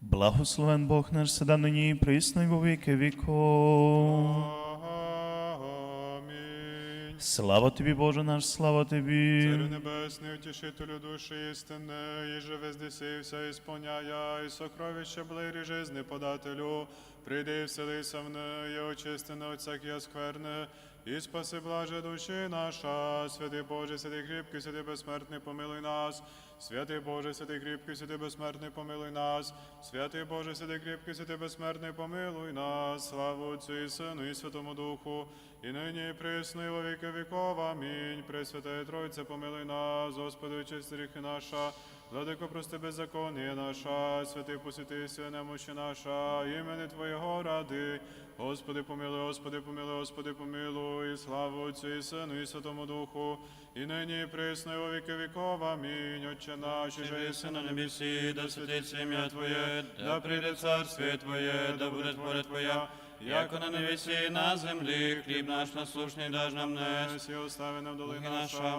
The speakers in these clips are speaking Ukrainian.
Благословен Бог наш седа нині і присно й во віки віков. Слава тобі, Боже наш, слава тобі. Царю небесний, утішителю душі істини, і же вездесився, і сповняя, і сокровище блирі жизни подателю, прийди і вселися в неї, очисти на от всякі скверне, і спаси блаже душі наша, святий Боже, святий кріпкий, святий безсмертний, помилуй нас, святий Боже, святий кріпкий, святий безсмертний, помилуй нас, святий Боже, святий кріпкий, святий безсмертний, помилуй нас, славу Отцю і Сину, і Святому Духу, і нині і присно, і во віки віков. Амінь. Пресвятая Тройця, помилуй нас, Господи, очисти гріхи наша, Владико, прости беззаконня наша, святий посвяти, свя немощі наша, імени Твоєго ради. Господи, помилуй, Господи, помилуй, Господи, помилуй, славу Отцю і Сину, і Святому Духу, і нині і присно, і во віки віков. Амінь. Отче наш, і же єси на небесі, да святиться ім'я Твоє, да прийде царствие Твоє, да буде воля Твоя, Яко на небесі і на землі, хліб наш насушний даж нам нес, і остави нам доли наша,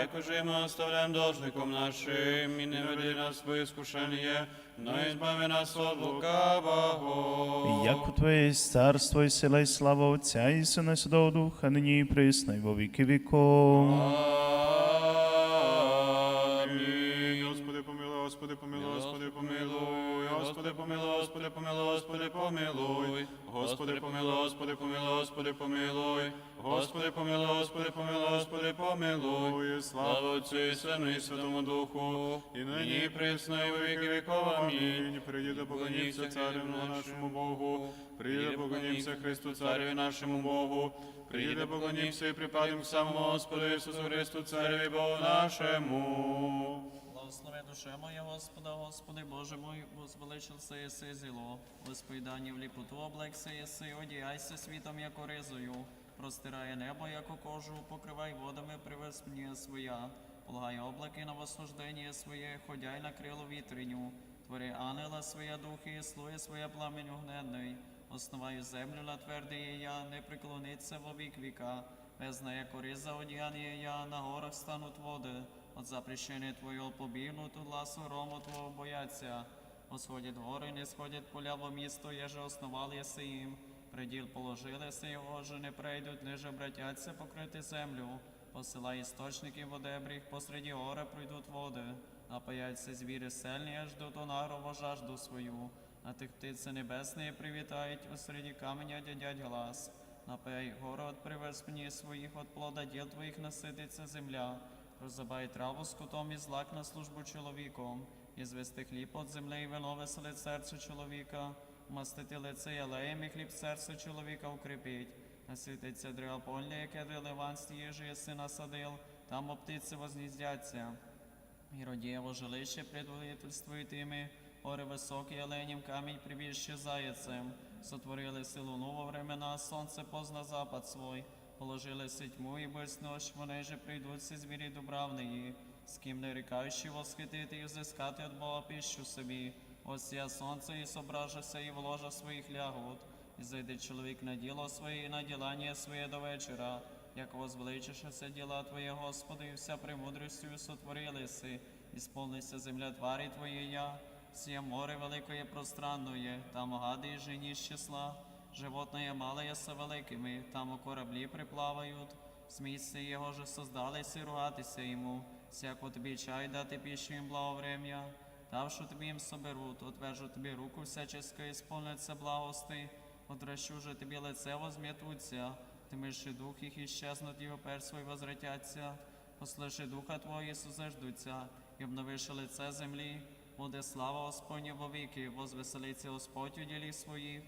як уже ми оставляємо должником нашим, і не веди нас в іскушення, но ізбави нас від лукавого. Як у Твоє є царство і сила і слава Отця і Сина і Святого Духа, нині і присно й во віки віков. Господи, помилуй, Господи, помилуй, Господи, помилуй, Господи, помилуй, Господи, помилуй, Господи, помилуй, Господи, помилуй, Господи, помилуй, Господи, помилуй, слава Отцю і Сину і Святому Духу, і нині і присно, і во віки віков. Амінь. Прийди, поклоніться царю нашому Богу, прийди, поклонімся Христу, цареві нашому Богу, прийди, поклонімся і припадемо к самому Господу Ісусу Христу, цареві Богу нашому. Благослови душе моя Господа, Господи Боже мой, возвеличился єси зіло, восповідання в ліпоту облекся єси, одіяйся світом, як оризою, простирає небо, як кожу, покривай водами, привез мені своя, полагай облаки на восхождення своє, ходяй на крило вітриню, твори ангела своя духи, слує своє пламень огненний, основаю землю на твердий є я, не приклониться в обік віка, без нея кориза одіяння я, на горах стануть води, от запрещения Твоего побігнут, гласу грому Твого бояться. Восходять гори, не сходять поля во місто, еже основали єси їм. Приділ положилися його, же не прийдуть, ниже обратяться покрити землю. Посилай істочники водебріх, посреди гори пройдуть води. Напаяться звірі сельні, аж до тонарову жажду свою. На тих птиці небесні привітають, у середі каменя дядять глас. Напей гору от привез мені своїх, от плода діл твоїх насититься земля. Розабай траву з кутом і злак на службу чоловіком, і звести хліб от землі, і вино веселить серце чоловіка, мастити лице ялеєм, і хліб серце чоловіка укріпить. Насвітиться древо польне, яке ливанстві їжі єси насадил, там оптиці возніздяться. І родієво жилище предводительствує тими, гори високі, оленім камінь прибіжче заяцем. Сотворили силу ново времена, сонце позна запад свой. Положили ситьму, і без нощ, вони же прийдуть си звірі дубравної, з ким не рікаючи восхитити і взискати від Бога піщу собі. Ось я сонце і сображася, і вложа своїх лягот. І зайде чоловік на діло своє, і на ділання своє до вечора. Як возвеличишся діла Твоє, Господи, і вся премудрістю сотворили си, і сповнися земля тварі Твоєя, сіє море великое пространное, там гади і жені з числа. Животное малое со великими, там у кораблі приплавають. Смійся його же создались і ругатися йому. Всяко тобі чай дати піщу їм благоврем'я. Давши тобі їм соберуть, отвержу тобі руку всяческа, і сповниться благости. Отращу же тобі лице возм'ятуться, тими же дух їх іщезнуть, і опер свій возвратяться. Послиши духа Твого, сузеждуться, і обновиши лице землі. Буде слава Господня во віки, возвеселиться Господь у ділі своїх.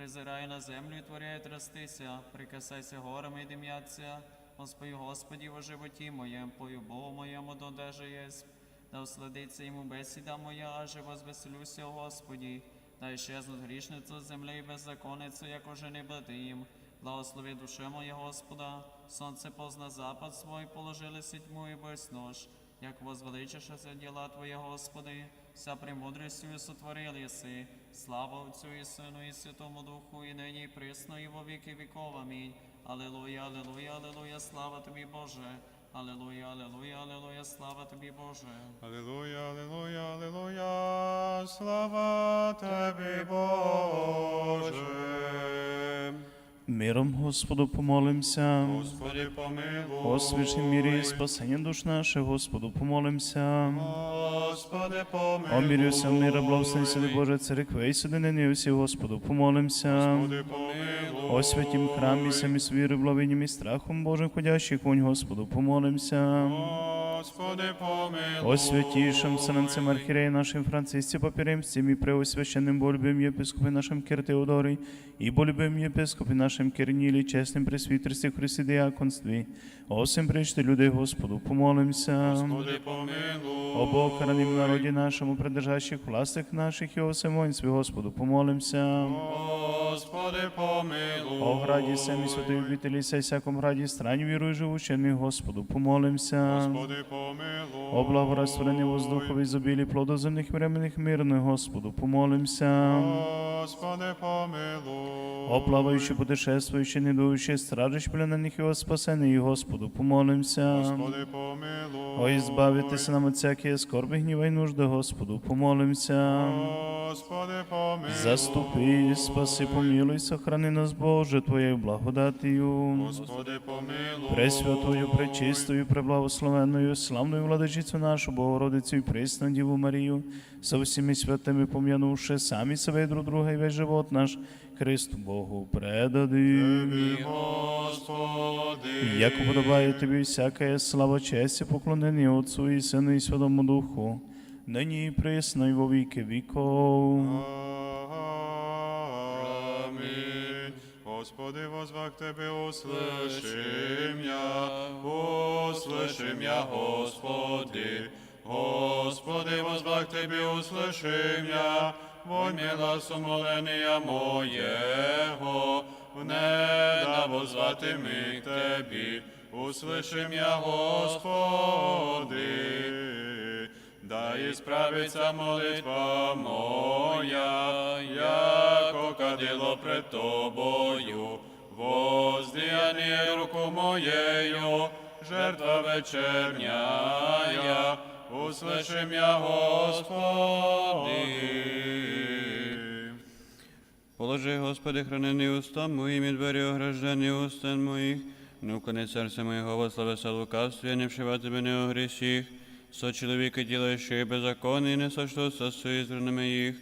Призирай на землю і творяє трястися, прикасайся горами і дим'яться. Господи, Господі, во животі моєм, пою Богу моєму, додеже єсть. Да усладиться йому бесіда моя, аже возвеселюся, Господі. Да іщезнуть грішницю землі і беззаконницю, як уже не буде їм. Благослови душе моє Господа, сонце позна запад свой, положили си тьму і без нож. Як возвеличишся діла Твоє, Господи, вся премудрістю сотворили єси. Слава Отцю і Сину і Святому Духу, і нині, і присно, і во віки віков. Амінь. Алілуя, алілуя, алілуя, слава тобі, Боже. Алілуя, алілуя, алілуя, слава тобі, Боже. Алілуя, алілуя, алілуя, слава Тобі, Боже. Миром Господу помолимся. Господи, помилуй. О мірі і спасення душ наших, Господу помолимся. Господи, помилуй. О мірі всем мира, благослови сюди Боже, церкви і соединені всі, Господу помолимся. Господи, помилуй. О святім храмі, самі з благовінням і страхом Божим ходящих вонь, Господу помолимся. Господи, помилуй. О святейшем Вселенцем Архиерея нашим Франциске Папиремстем и преосвященным болюбим епископе нашим Кир Теодорий и болюбим епископе нашим Кирниле, честным пресвитерстве Христе Диаконстве, о всем пречте людей Господу помолимся. Господи, помилуй. О Бог, храним народе нашему, придержащих властях наших и о всем Господу помолимся. Господи, помилуй. О граді самі святої обителі, сей всяком граді страні вірую живущими, Господу помолимся. Господи, помилуй. О благорастворенні воздухові зобілі плодоземних временних мирних, Господу помолимся. Господи, помилуй. Оплаваючи, плаваючи, путешествуючи, недуючи, стражиш пленених його спасений, Господу помолимся. Господи, помилуй. О, ізбавитися нам от всякие скорби, гніва і нужди, Господу помолимся. Господи, помилуй. Заступи, спаси, помилуй, сохрани нас, Боже, Твоєю благодатію. Господи, помилуй. Пресвятою, пречистою, преблагословенною, славною владичицю нашу, Богородицю і присну Діву Марію, со всіми святими пом'янувши самі себе і друг друга і весь живот наш, Христу Богу предадим. Тобі, Господи. Як уподобає тобі всяка слава, честь і поклонення Отцу і Сину і Святому Духу, нині і присно і во віки віков. Аминь. Господи, возвах Тебе, услышим я, услышим я, Господи. Господи, возвах Тебе, услышим я, вонь мила сумоления моєго, не да возвати ми к Тебі, услышим я, Господи. Да исправится молитва моя, яко кадило пред Тобою, воздіяние руку моєю, жертва вечерняя, услышим я, Господи. Положи, Господи, хранений уста моїми, двері ограждені устен моїх, не укони серце моєго во славеса лукавстві, не вшива тебе не о грісіх, со чоловіки ділаючи беззаконні, не сошлюся з ізраними їх.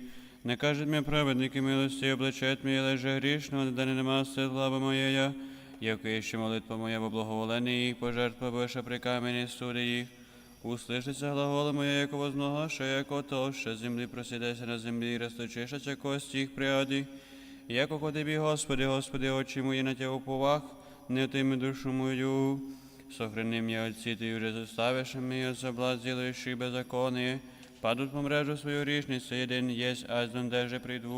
Не кажуть мені праведники милості, обличать мені леже грішного, не нема слава моєя, яко ще молитва моя во благоволенні їх, пожертва виша при камені суди їх. Услышиться глагола моя, яко возногоша, що з землі просідайся на землі, розточишаться кості їх пряді. Ко тобі, Господи, Господи, очі мої на Тя уповах, не отими душу мою. Сохрани меня отці, Ти уже заставиш меня соблазн, делающий беззаконие. Падут по мрежу свою річницю, один єсть, аж дондеже прийду.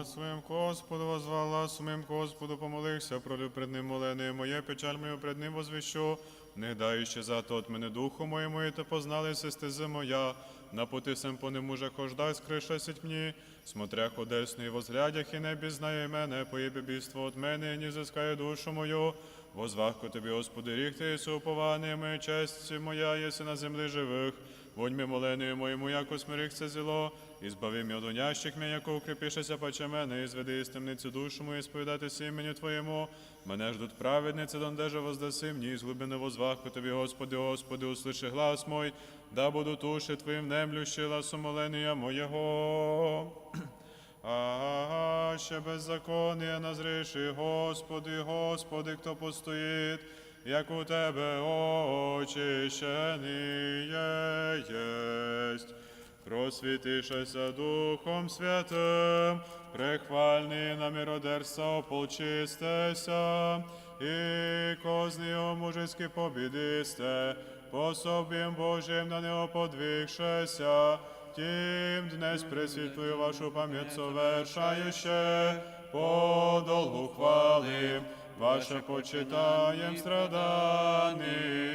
О своїм Господу возвала, своїм Господу помолився, пролю пред ним молене моє, печаль мою пред ним возвіщу, не дай ще за то от мене духу моєму, і то позналися стези моя, на пути сем по нему же хождай, скришасить мені, смотрях одесний, возглядях і не бізнає мене, бійство от мене, і не зискає душу мою, возвахку тобі, Господи, рік ти, уповання моя честь моя, єси на землі живих, Вонь ми моленою моєму, яко смирих це зіло, і збави мі од унящих мені, яко укріпишеся паче мене, і зведи із темниці душу мою, і сповідатися імені Твоєму. Мене ждуть праведниці, дондеже воздаси мені, з глибини возвахку Тобі, Господи, Господи, услиши глас мой, да буду туши Твоїм немлющий ласомолення моєго. А ще беззаконня назріши, Господи, Господи, хто постоїть, як у Тебе очищений єсть. Просвітишася Духом Святим, прихвальний на миродерства ополчистеся, і козні мужицькі побідисте, пособієм Божим на нього подвигшеся, тим днес пресвітлую вашу пам'ять совершающе, по долгу хвали, ваше почитаєм страданіє.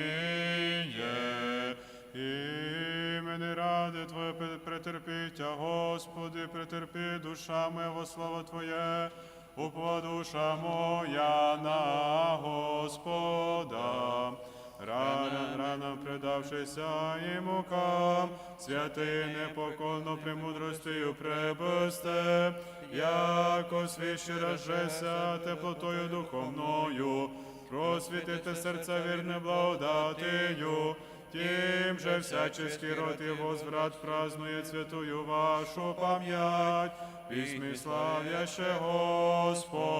мене ради Твоє претерпіття, Господи, претерпи душа моя во слава Твоє, упова душа моя на Господа. Рада предавшися і мукам, святий непоколно премудростю пребусте, яко свіщі рожеся теплотою духовною, просвітите серця вірне благодатію, Тим же всяческий род и возврат празднует святую вашу память, письми славяще Господа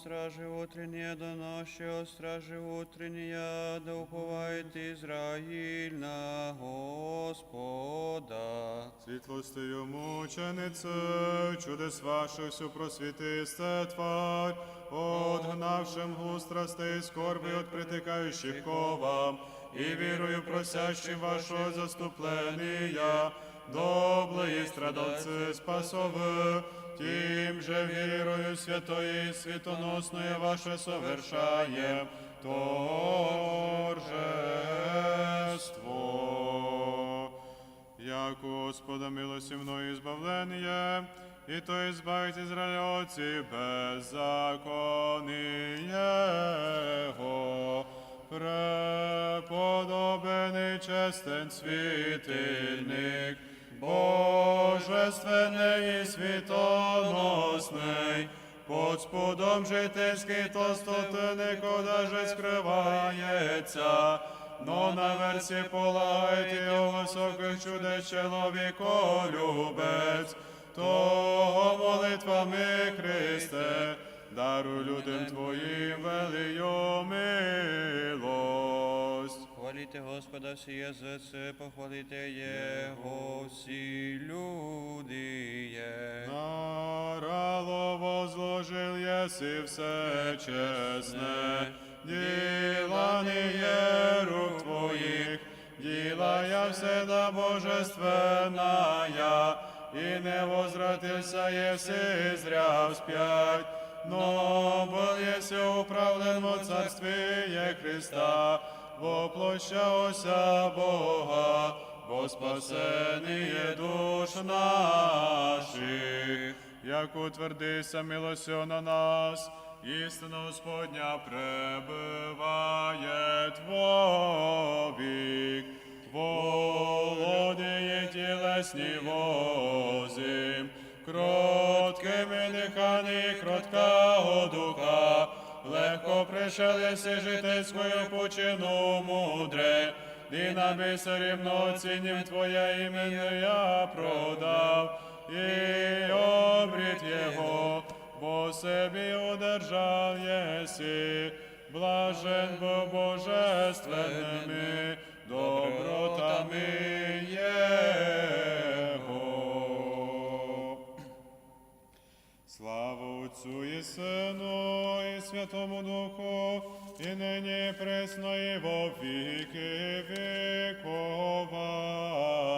О, стражи утренние, до ночи, о стражи утренние, да уповает Израиль на Господа. Світлостию мученице, чудес ваших всю просвітисте тварь, отгнавшим глуз страстей и скорби от притыкающих ко вам, и вірою просящим вашого заступления, доблые страдальцы спасовы, тим же вірою святої і святоносної ваше совершаєм торжество. Як Господа милості мною избавлення, і то избавить Израиля от ці беззаконного. Преподобений честен світильник, Божественний і світоносний, под спудом жительський толстоти никода же скривається, но на версі полагайте його високих чудес чоловіколюбець, того молитвами Христе, даруй людям Твоїм велию милость. Хвалите Господа всі язиці, похвалите Його всі люди. є. На рало возложил еси все честне, діла не є рук твоїх, діла я всегда божественная, і не возвратился еси зря вспять, но был еси управлен во царствие Христа, воплощався Бога, во спасение душ наших, як утвердися милостю на нас, істина Господня пребиває вовік, володіє тілесні возим, кроткими пришелеси житейською почину мудре, і на бисері многоціннім Твоє ім'я я продав, і обрід Його, бо собі удержав єси, блажен бо божественними добротами Отцю і Сину, і Святому Духу, і нині пресно, і во віки віков.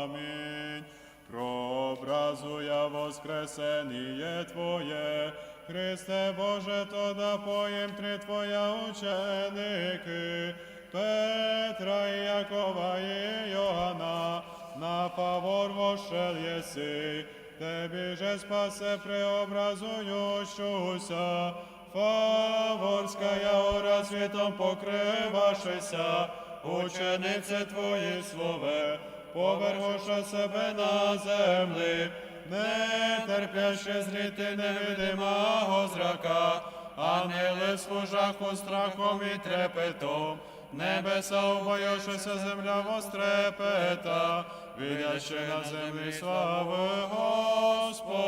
Амінь. Прообразуя воскресеніє Твоє, Христе Боже, то да поєм три Твоя ученики, Петра і Якова і Йоанна, на павор вошел єси, Тебі же спасе преобразующуюся, Фаворська ора світом покривашися, ученице Твої слове, повергоша себе на землі, не терпяще зріти невидимого зрака, ангели служаху страхом і трепетом, небеса убоюшися земля вострепета, видяще на землі слави Господа.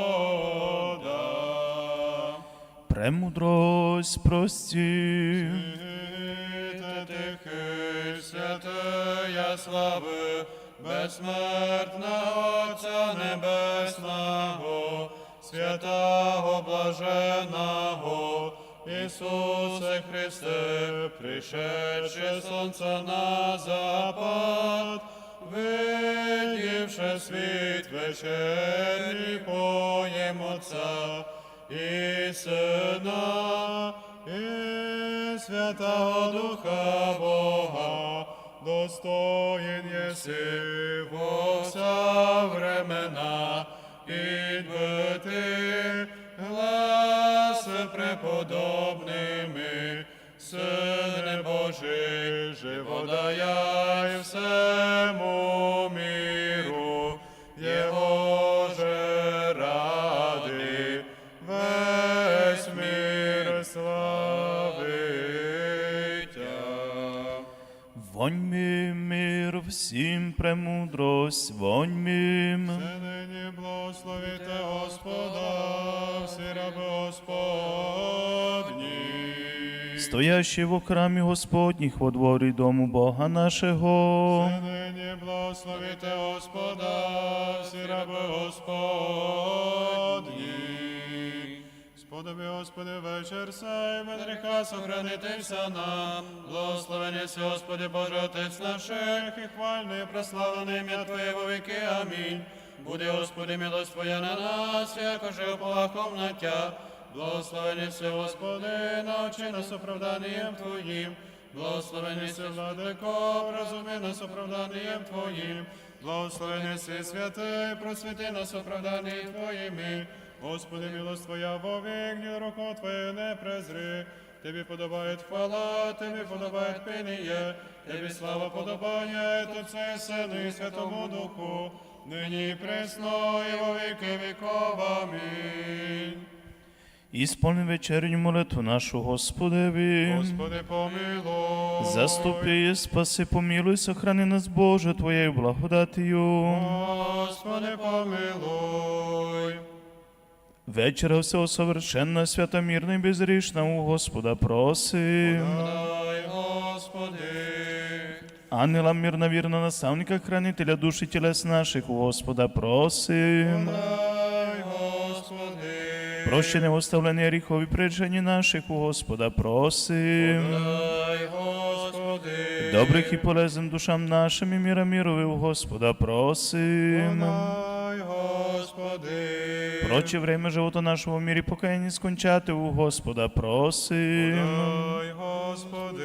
Премудрость прості. Світе тихий, святая слави, безсмертна Отця Небесного, святого блаженого, Ісусе Христе, пришедше сонце на запад, видівши світ вечерній поєм Отця, і Сина, і Святого Духа Бога, достоїн єси во вся времена, підбити глас преподобними, Сине Божий, живо даяй всему миру, Його же ради весь мир славитя. Воньми мир всім премудрость, воньми. Все нині благословите Господа, Стоящий в храмі Господніх во дворі дому Бога нашого. Нині благословите Господа, всі раби Господні. Сподоби, Господи, вечір сей, без гріха сохранитися нам. Благословений си, Господи, Боже, Отець наших, і хвальний, і прославлений ім'я Твоє во віки. Амінь. Буде, Господи, милость Твоя на нас, якоже оплаком на Тя. Благословений си, Господи, навчи нас оправданням Твоїм. Благословений си, владико, розуми нас оправданням Твоїм. Благословений си, святий, просвіти нас оправданням Твоїми. Господи, милость Твоя вовік, ні руку Твою не презри. Тобі подобає хвала, Тобі подобає пиніє, Тобі слава подобає, Отцю і Сину Святому Духу, нині пресно, і во віки віков. Амінь. Ісполни вечерню молитву нашу Господеві. Господи, помилуй. Заступи, спаси, помилуй, сохрани нас, Боже, Твоєю благодатію. Господи, помилуй. Вечера всього совершенна, свята, мирна і безрішна у Господа просим. Дай, Господи. Ангела мирна, вірна, наставника, хранителя душі тілес наших у Господа просим. Дай, Господи. Прощення оставлення гріхові причині наших у Господа просим. Господи. Добрих і полезних душам нашим і міра мірові у Господа просим. Дай, Господи. Проче время живота нашого в мірі покаяння скончати у Господа просим. Господи.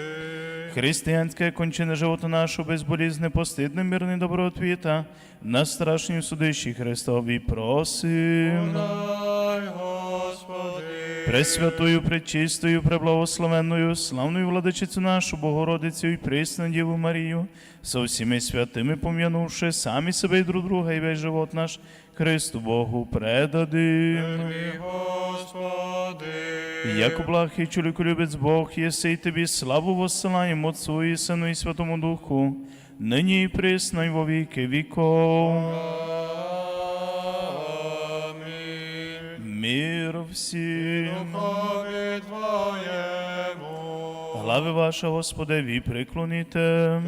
Християнське кончине живота нашого безболізне, постидне, мирне доброотвіта, на страшній судищі Христові просим. Дай, Господи. Пресвятою, пречистою, преблагословенною, славною владичицю нашу Богородицю і присну Діву Марію, со всіми святими пом'янувши самі себе і друг друга, і весь живот наш Христу Богу предадим. Господи. Як блахий чоловіку любець Бог, єси й тобі славу воссилаємо Отцу і Сину і Святому Духу, нині і присно, і во віки віков. Всім. Духові Твоєму. Глави ваша, Господеві, приклоніте.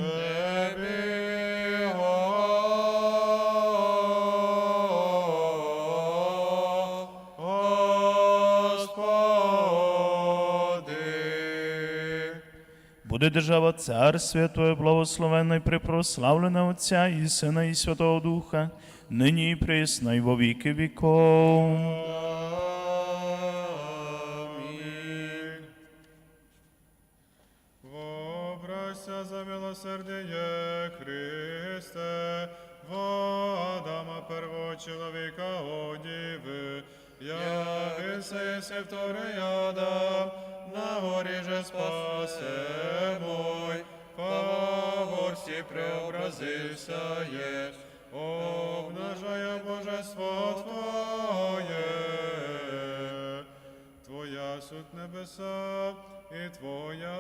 Буде держава царствія Твоє благословенна і припрославлена Отця і Сина і Святого Духа, нині і присно, і во віки віков. Небеса і Твоя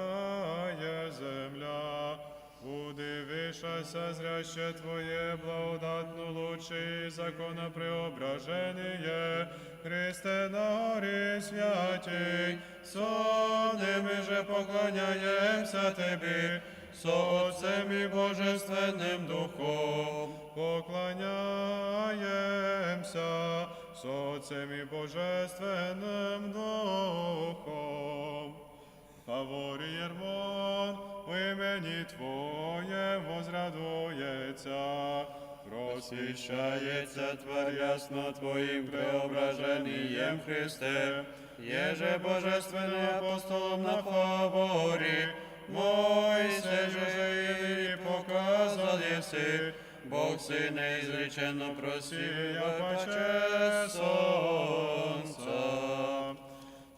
є земля. Удивишася зряще Твоє благодатну лучі закона преображення, Христе на горі святій, сонними же поклоняємося Тобі, со Отцем і Божественним Духом поклоняємося, со Отцем і Божественним Духом. Фаворі Єрмон, у імені Твоє возрадується, просвіщається твар ясно Твоїм преображенням Христе, Єже Божественний апостолом на фаворі, Мойсе же і показал єси, Бог син неізвичайно просив, паче сонця.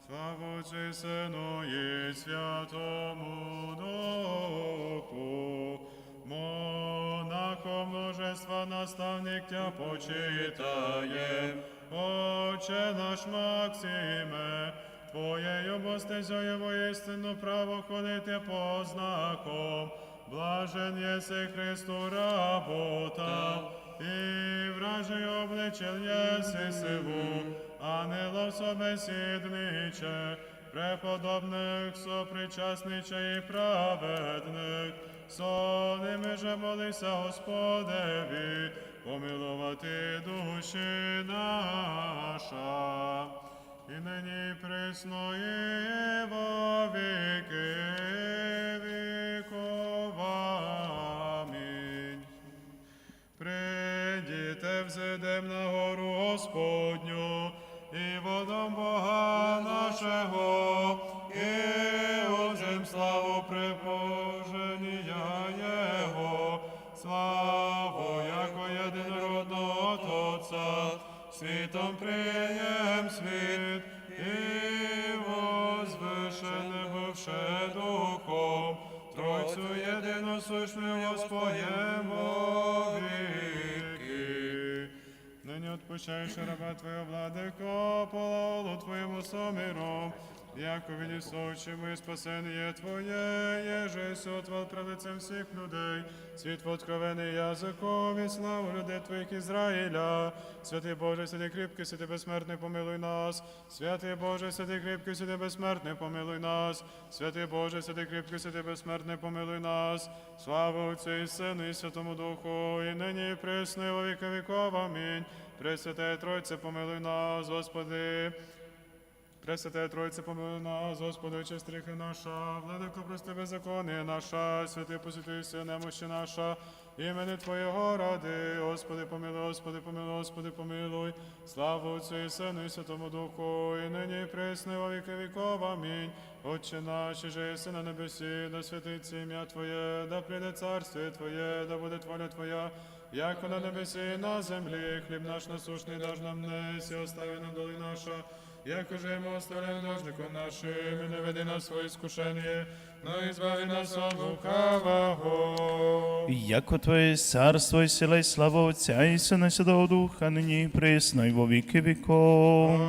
Слава Отцю Сину і Святому Духу, монахом множества наставник тя почитає, Отче наш Максиме, Твоєю бостезою воістину право ходити по знаком, Блажен єси Христу работа, і вражею обличен єси сиву, ангелов собесідниче, преподобних сопричасниче і праведних, соними же молися Господеві, помилувати душі наша, і нині і присно віки Придіте на гору Господню, і водом Бога нашого, і узем славу прибоження Його, славу яко єдинородного Отца, світом приєм світ, і возвишене бувше духом, Тройцю єдину сущну Господємо віки. Нині отпущаєш раба Твоєго владико, пололу Твоєму соміром, яко виді сочі ми спасення Твоє, єже сотвал пред лицем всіх людей, світ откровений язиком і славу людей Твоїх Ізраїля. Святий Боже, святий кріпкий, святий безсмертний, помилуй нас. Святий Боже, святий кріпкий, святий безсмертний, помилуй нас. Святий Боже, святий кріпкий, святий безсмертний, помилуй нас. Слава Отцю і Сину і Святому Духу, і нині і присно, і во віки віков. Амінь. Пресвятая Тройце, помилуй нас, Господи. Пресвятая Тройце, помилуй нас, Господи, честрихи наша, владико, прости беззаконие наша, святий посвятися немощі наша, імени Твоєго ради, Господи, помилуй, Господи, помилуй, Господи, помилуй, славу Отцю і Сину і Святому Духу, і нині і присно, і во віки віков. Амінь. Отче наш, же єси на небесі, да святиться ім'я Твоє, да прийде царствие Твоє, да буде воля Твоя, Яко на небесі на землі, хліб наш насушний даж нам днес, і остави нам доли наша, яко же ми оставляємо должником нашим, і не веди нас своє скушення, но і збави нас от лукавого. Яко Твоє царство і сила і слава Отця і Сина Святого Духа, нині і присно, і во віки віков.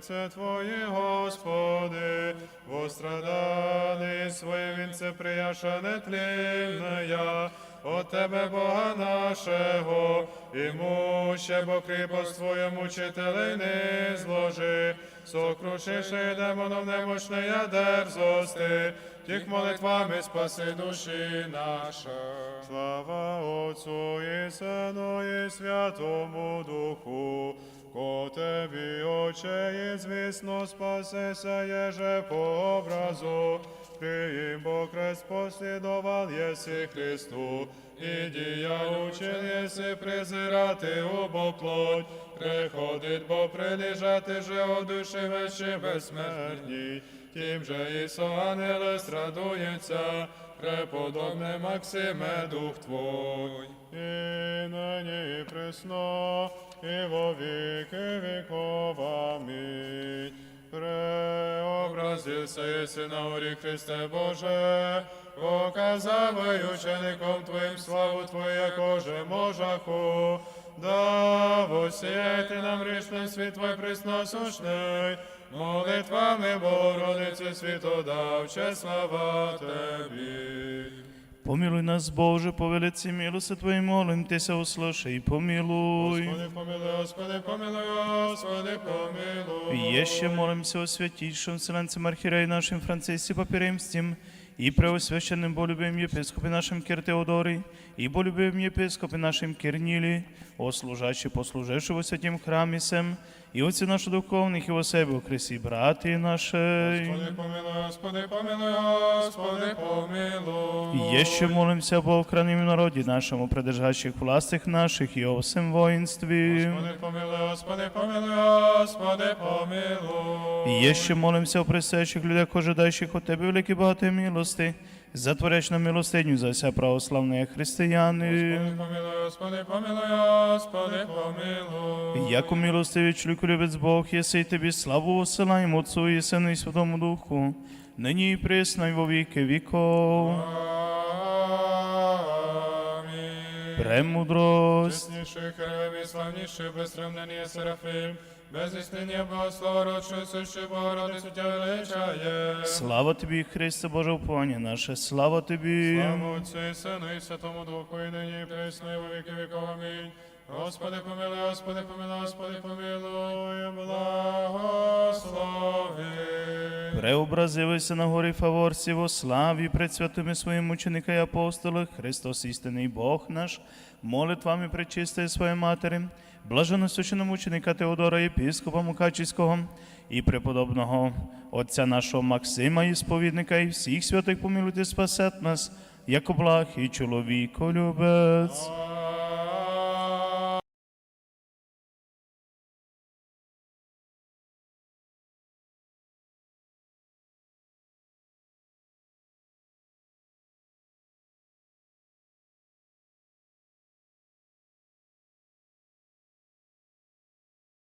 Мученице Твої, Господи, пострадали своє вінце прияша нетлінная, от Тебе, Бога нашого, і муще, бо кріпость Твоя мучителей не зложи, сокрушивши демонов немощної дерзости, тих молитвами спаси душі наша. Слава Отцу і Сину і Святому Духу, ко Тебі, Отче, і звісно, спасеся єже по образу, Приїм бо крест послідував єси Христу, і дія учен єси презирати убо плоть, приходить, бо прилежати же о душі вечі безсмертній, тим же і ангели страдується, преподобне Максиме Дух Твой. І нині пресно, і во віки віков. Амінь. Преобразився єси на горі Христе Боже, показав учеником Твоїм славу Твою, якоже можаху, да восіяти нам грішний світ Твой пресносушний, молитвами Богородиці світодавче, слава Тебі. Помилуй нас, Боже, по велиці милости Твоїй, молим Тися, услыши і помилуй. Господи, помилуй, Господи, помилуй, Господи, помилуй. Еще молимся о святейшем Вселенцем Архиерее нашим Франциске Папиремстим и преосвященным болюбим епископе нашим Кир Теодорий, и болюбим епископе нашим Кирнили, о служащий послуживший во святім храмі сем, і отці наших духовних, і во себе окресі брати наші. Господи, помилуй, Господи, помилуй, Господи, помилуй. Еще молимся об охраним народі нашому, придержащих властях наших і о всем воїнстві. Господи, помилуй, Господи, помилуй, Господи, помилуй. І ще молимся о присящих людях, ожидаючих от Тебе великі багаті милости, затворяч на милостиню за вся православні християни. Помилуй, Господи, помилуй, Господи, помилуй. Яко милостивий чоловіку любець Бог, єси й тобі славу осилаємо Отцу і Сину і Святому Духу, нині і присно і во віки віков. Амінь. Премудрость. Чесніший херем і славніший, безсравнений Серафим, без істиння Богослова, рочою сущий Богородицю тя величає. Слава тобі, Христе Боже, уповання наше, слава тобі. Слава Отцю і Сину і Святому Духу, і нині, і присно, і во віки віков. Амінь. Господи, помилуй, Господи, помилуй, Господи, помилуй, благослови. Преобразилися на горі Фаворці во славі пред святими своїм ученика і апостолах, Христос істинний Бог наш, молитвами пречистої своєї матері, блаженносущеного ученика Теодора, єпископа Мукачівського і преподобного отця нашого Максима, і сповідника, і всіх святих помилуйте, спасет нас, як благ і чоловіко любець.